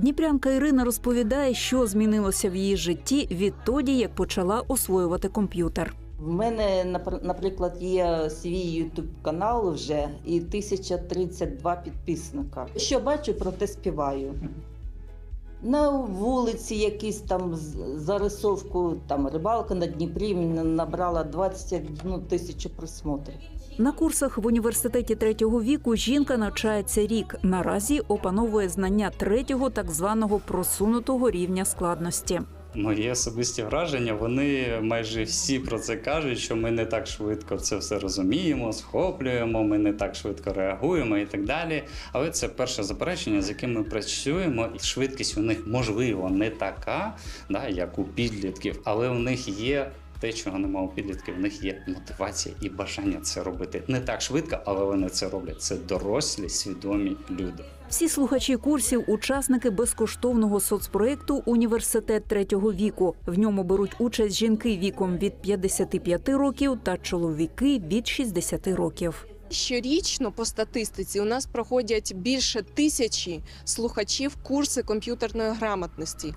Дніпрянка Ірина розповідає, що змінилося в її житті відтоді, як почала освоювати комп'ютер. В мене, наприклад, є свій YouTube канал вже і 1032 підписника. Що бачу, про те співаю. На вулиці якісь там зарисовку, там рибалка на Дніпрі набрала 21 тисячу просмотрів. На курсах в університеті третього віку жінка навчається рік. Наразі опановує знання третього, так званого просунутого рівня складності. Мої особисті враження, вони майже всі про це кажуть, що ми не так швидко це все розуміємо, схоплюємо, ми не так швидко реагуємо і так далі. Але це перше заперечення, з яким ми працюємо, і швидкість у них можливо не така, да, як у підлітків, але у них є. Те, чого немає у підлітків, в них є мотивація і бажання це робити не так швидко, але вони це роблять. Це дорослі, свідомі люди. Всі слухачі курсів учасники безкоштовного соцпроекту Університет третього віку. В ньому беруть участь жінки віком від 55 років та чоловіки від 60 років. Щорічно по статистиці у нас проходять більше тисячі слухачів курси комп'ютерної грамотності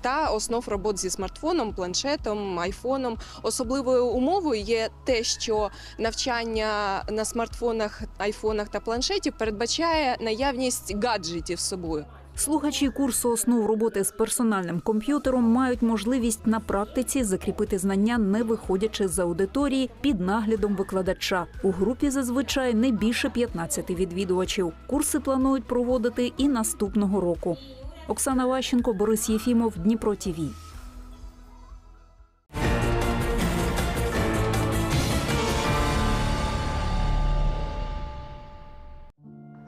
та основ робот зі смартфоном, планшетом, айфоном. Особливою умовою є те, що навчання на смартфонах, айфонах та планшеті передбачає наявність гаджетів з собою. Слухачі курсу основ роботи з персональним комп'ютером мають можливість на практиці закріпити знання, не виходячи з аудиторії під наглядом викладача. У групі зазвичай не більше 15 відвідувачів. Курси планують проводити і наступного року. Оксана Ващенко, Борис Єфімов, Дніпро ТІВІ.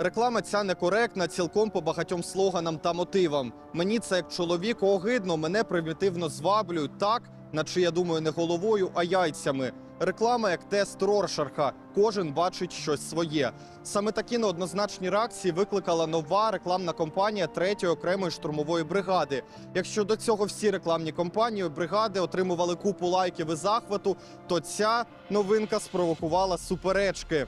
Реклама ця некоректна цілком по багатьом слоганам та мотивам. Мені це як чоловіку огидно, мене примітивно зваблюють так, наче я думаю не головою, а яйцями. Реклама як тест Роршарха. Кожен бачить щось своє. Саме такі неоднозначні реакції викликала нова рекламна кампанія третьої окремої штурмової бригади. Якщо до цього всі рекламні кампанії бригади отримували купу лайків і захвату, то ця новинка спровокувала суперечки.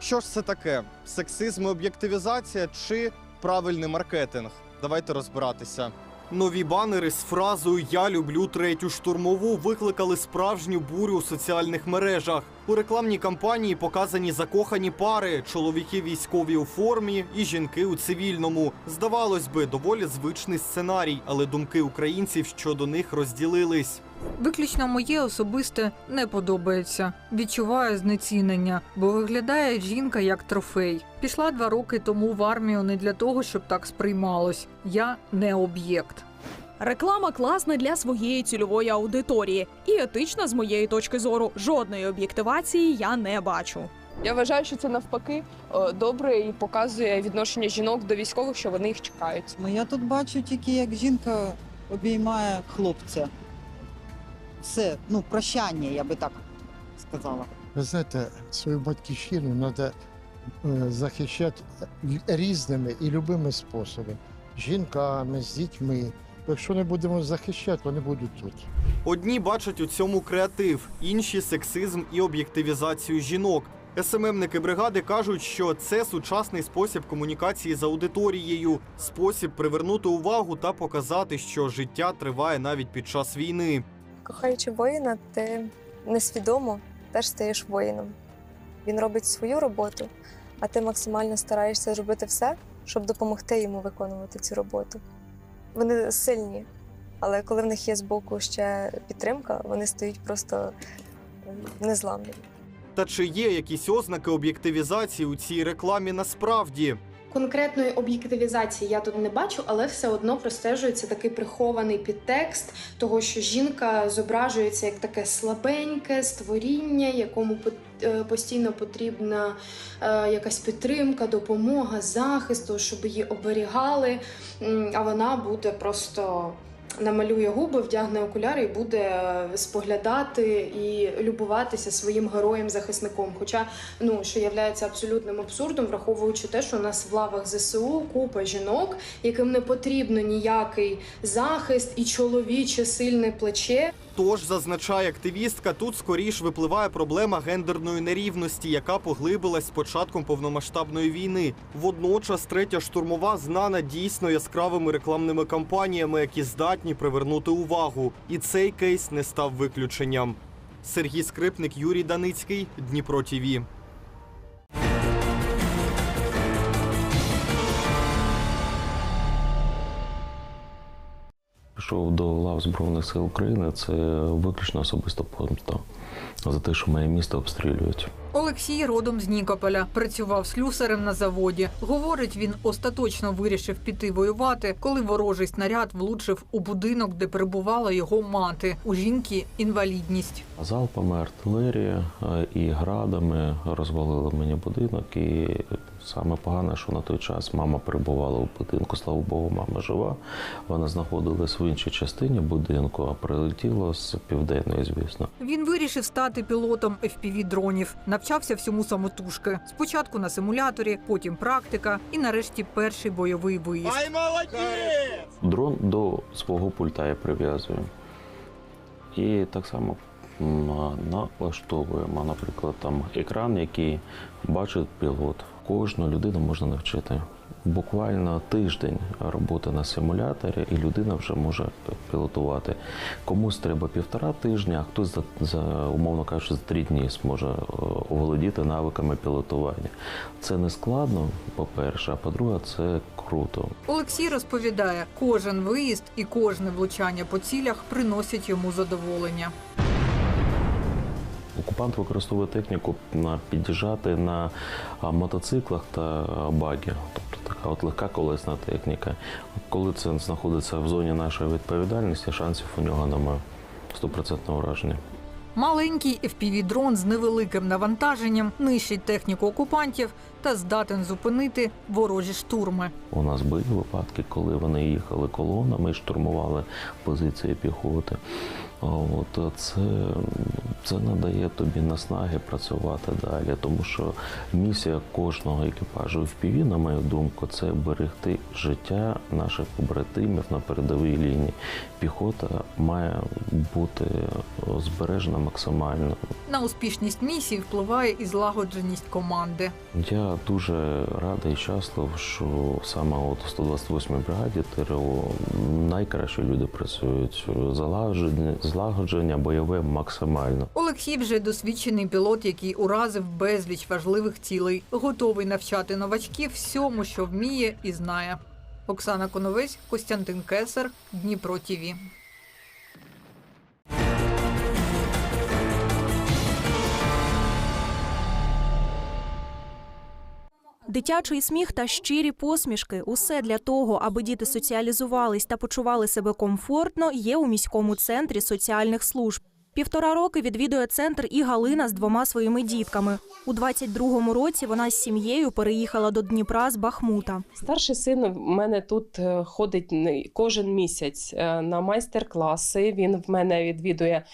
Що ж це таке? Сексизм і об'єктивізація чи правильний маркетинг? Давайте розбиратися. Нові банери з фразою Я люблю третю штурмову викликали справжню бурю у соціальних мережах. У рекламній кампанії показані закохані пари, чоловіки військові у формі і жінки у цивільному. Здавалось би, доволі звичний сценарій, але думки українців щодо них розділились. Виключно моє особисте не подобається. Відчуваю знецінення, бо виглядає жінка як трофей. Пішла два роки тому в армію не для того, щоб так сприймалось. Я не об'єкт. Реклама класна для своєї цільової аудиторії і етична з моєї точки зору. Жодної об'єктивації я не бачу. Я вважаю, що це навпаки е, добре і показує відношення жінок до військових, що вони їх чекають. Я тут бачу тільки, як жінка обіймає хлопця. Все, ну, прощання, я би так сказала. Ви знаєте, свою батьківщину треба захищати різними і любими способами. Жінками, з дітьми. Якщо не будемо захищати, вони будуть тут. Одні бачать у цьому креатив, інші сексизм і об'єктивізацію жінок. СММники бригади кажуть, що це сучасний спосіб комунікації з аудиторією, спосіб привернути увагу та показати, що життя триває навіть під час війни. Кохаючи воїна, ти несвідомо теж стаєш воїном. Він робить свою роботу, а ти максимально стараєшся зробити все, щоб допомогти йому виконувати цю роботу. Вони сильні, але коли в них є збоку ще підтримка, вони стають просто е, незламними. Та чи є якісь ознаки об'єктивізації у цій рекламі насправді? Конкретної об'єктивізації я тут не бачу, але все одно простежується такий прихований підтекст того, що жінка зображується як таке слабеньке створіння, якому е, постійно потрібна е, якась підтримка, допомога, захисту, щоб її оберігали. А вона буде просто. Намалює губи, вдягне окуляри і буде е, споглядати і любуватися своїм героєм-захисником. Хоча, ну що є абсолютним абсурдом, враховуючи те, що у нас в лавах ЗСУ купа жінок, яким не потрібно ніякий захист і чоловіче сильне плече. Тож, зазначає активістка, тут скоріш випливає проблема гендерної нерівності, яка поглибилась з початком повномасштабної війни. Водночас третя штурмова знана дійсно яскравими рекламними кампаніями, які здатні привернути увагу. І цей кейс не став виключенням. Сергій Скрипник, Юрій Даницький, Дніпро ТІВІ. Пішов до лав Збройних сил України це виключно особиста помста за те, що моє місто обстрілюють. Олексій родом з Нікополя, працював слюсарем на заводі. Говорить, він остаточно вирішив піти воювати, коли ворожий снаряд влучив у будинок, де перебувала його мати. У жінки інвалідність. Залпами артилерії е, і градами розвалили мені будинок. І саме погане, що на той час мама перебувала у будинку. Слава Богу, мама жива. Вона знаходилась в іншій частині будинку, а прилетіло з південної, звісно. Він вирішив стати пілотом fpv дронів. Навчався всьому самотужки. Спочатку на симуляторі, потім практика і нарешті перший бойовий виїзд. Дрон до свого пульта я прив'язую. І так само налаштовуємо, наприклад, там екран, який бачить пілот. Кожну людину можна навчити. Буквально тиждень роботи на симуляторі, і людина вже може пілотувати. Комусь треба півтора тижня, а хтось за, за умовно кажучи, за три дні зможе е, оволодіти навиками пілотування. Це не складно, по-перше, а по-друге, це круто. Олексій розповідає, кожен виїзд і кожне влучання по цілях приносять йому задоволення. Окупант використовує техніку на під'їжджати на мотоциклах та багі, така от легка колесна техніка. Коли це знаходиться в зоні нашої відповідальності, шансів у нього немає. Стопроцентне ураження. Маленький FPV-дрон з невеликим навантаженням нищить техніку окупантів та здатен зупинити ворожі штурми. У нас були випадки, коли вони їхали колонами штурмували позиції піхоти. От це, це надає тобі наснаги працювати далі, тому що місія кожного екіпажу в ПІВІ, на мою думку, це берегти життя наших побратимів на передовій лінії. Піхота має бути збережена максимально. На успішність місії впливає і злагодженість команди. Я дуже радий і щаслив, що саме от у 128-й бригаді ТРО найкращі люди працюють. Злагодження, злагодження бойове максимально. Олексій вже досвідчений пілот, який уразив безліч важливих цілей, готовий навчати новачків всьому, що вміє і знає. Оксана Коновець, Костянтин Кесар, Дніпро ТІВІ. Дитячий сміх та щирі посмішки усе для того, аби діти соціалізувались та почували себе комфортно, є у міському центрі соціальних служб. Півтора роки відвідує центр і Галина з двома своїми дітками. У 22-му році вона з сім'єю переїхала до Дніпра з Бахмута. Старший син в мене тут е, ходить кожен місяць е, на майстер-класи. Він в мене відвідує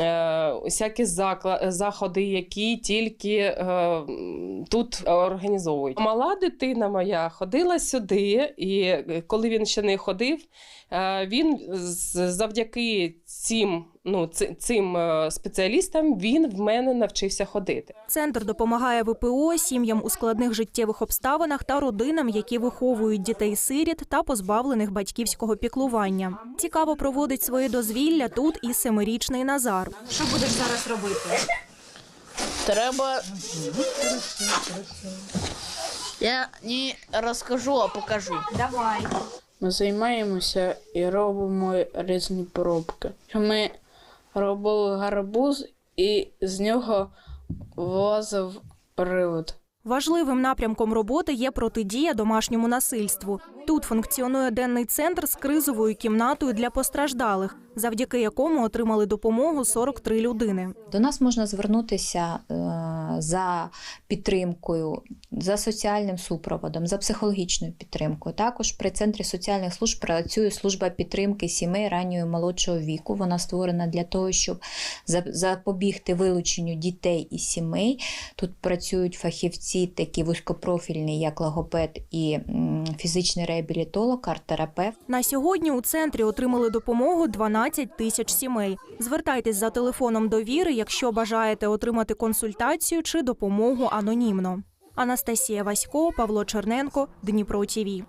е, усякі закла- заходи, які тільки е, тут організовують. Мала дитина моя ходила сюди, і е, коли він ще не ходив, е, він завдяки цим, ну, ци- цим е, спеціалістам він в мене навчився ходити. Центр допомагає ВПО, сім'ям у складних життєвих обставинах та родинам, які виховують дітей-сиріт та позбавлених батьківського піклування. Цікаво проводить своє дозвілля тут і семирічний Назар. Що будеш зараз робити? Треба. Я не розкажу, а покажу. Давай. Ми займаємося і робимо різні пробки. Ми робили гарбуз, і з нього вилазив привид. Важливим напрямком роботи є протидія домашньому насильству. Тут функціонує денний центр з кризовою кімнатою для постраждалих, завдяки якому отримали допомогу 43 людини. До нас можна звернутися е, за підтримкою, за соціальним супроводом, за психологічною підтримкою. Також при центрі соціальних служб працює служба підтримки сімей раннього і молодшого віку. Вона створена для того, щоб за- запобігти вилученню дітей і сімей. Тут працюють фахівці, такі вузькопрофільні, як логопед і фізичний реабілітолог, арт-терапевт. На сьогодні у центрі отримали допомогу 12 тисяч сімей. Звертайтесь за телефоном довіри, якщо бажаєте отримати консультацію чи допомогу анонімно. Анастасія Васько, Павло Черненко, Дніпро ТІВІ.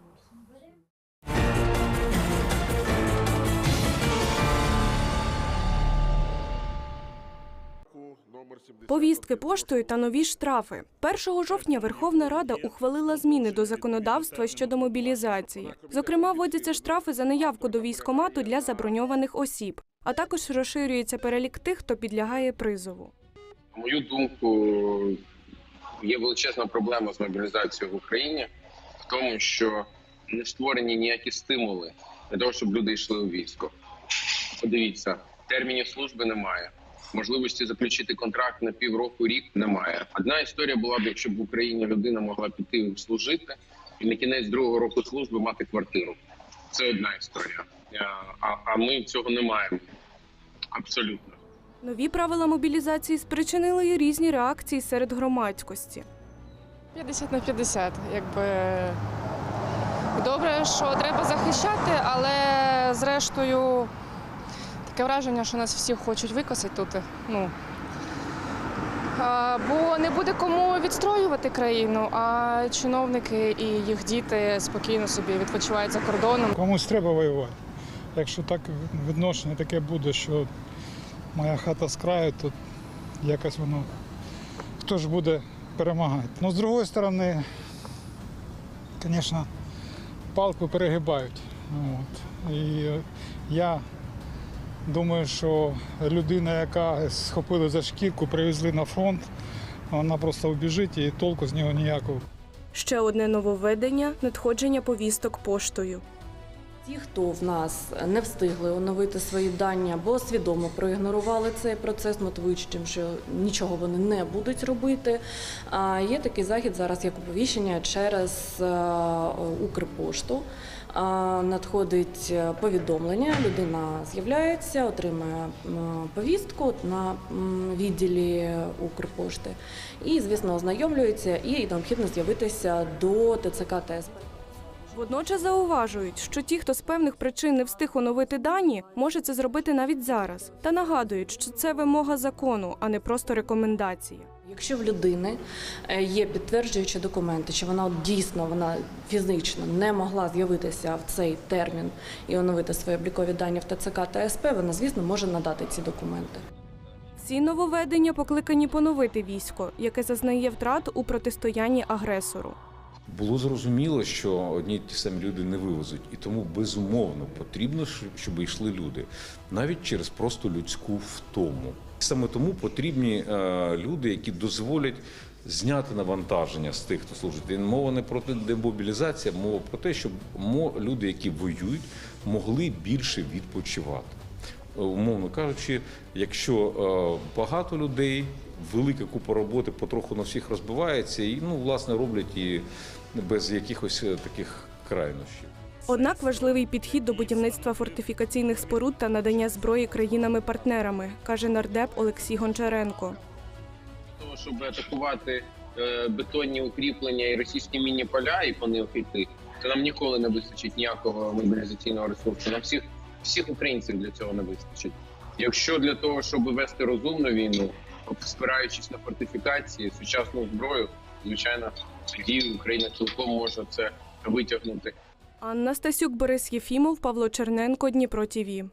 Повістки поштою та нові штрафи. 1 жовтня Верховна Рада ухвалила зміни до законодавства щодо мобілізації. Зокрема, вводяться штрафи за неявку до військомату для заброньованих осіб, а також розширюється перелік тих, хто підлягає призову. На мою думку, є величезна проблема з мобілізацією в Україні в тому, що не створені ніякі стимули для того, щоб люди йшли у військо. Подивіться, термінів служби немає. Можливості заключити контракт на півроку рік немає. Одна історія була б, якщо б в Україні людина могла піти служити і на кінець другого року служби мати квартиру. Це одна історія. А, а ми цього не маємо абсолютно. Нові правила мобілізації спричинили і різні реакції серед громадськості. 50 на 50, якби добре, що треба захищати, але зрештою таке враження, що нас всіх хочуть викосити тут. Ну, а, бо не буде кому відстроювати країну, а чиновники і їх діти спокійно собі відпочивають за кордоном. Комусь треба воювати. Якщо так відношення таке буде, що моя хата з краю, то якось воно хто ж буде перемагати. Ну, з другої сторони, звісно, палку перегибають. От. І е, я думаю, що людина, яка схопили за шкірку, привезли на фронт, вона просто вбіжить і толку з нього ніякого. Ще одне нововведення надходження повісток поштою. Ті, хто в нас не встигли оновити свої дані або свідомо проігнорували цей процес, мотивуючи тим, що нічого вони не будуть робити. Є такий захід зараз як оповіщення через е, Укрпошту. Надходить повідомлення, людина з'являється, отримує повістку на відділі Укрпошти і, звісно, ознайомлюється і необхідно з'явитися до ТЦК ТСП. Водночас зауважують, що ті, хто з певних причин не встиг оновити дані, може це зробити навіть зараз. Та нагадують, що це вимога закону, а не просто рекомендація. Якщо в людини е, є підтверджуючі документи, що вона дійсно вона фізично не могла з'явитися в цей термін і оновити свої облікові дані в ТЦК та СП, вона, звісно, може надати ці документи. Ці нововведення покликані поновити військо, яке зазнає втрат у протистоянні агресору. Було зрозуміло, що одні ті самі люди не вивезуть, і тому безумовно потрібно, щоб йшли люди, навіть через просто людську втому. Саме тому потрібні е, люди, які дозволять зняти навантаження з тих, хто служить. І мова не про демобілізацію, мова про те, щоб люди, які воюють, могли більше відпочивати. Е, Умовно кажучи, якщо е, багато людей, велика купа роботи потроху на всіх розбивається, і ну, власне роблять і без якихось е, таких крайнощів. Однак важливий підхід до будівництва фортифікаційних споруд та надання зброї країнами-партнерами, каже нардеп Олексій Гончаренко. того, щоб атакувати е, бетонні укріплення і російські мінні поля і по них йти, то нам ніколи не вистачить ніякого мобілізаційного ресурсу. Нам всіх всіх українців для цього не вистачить. Якщо для того, щоб вести розумну війну, спираючись на фортифікації, сучасну зброю, звичайно, тоді Україна цілком може це витягнути. Анна Стасюк, Борис Єфімов, Павло Черненко, Дніпро ТІВІ.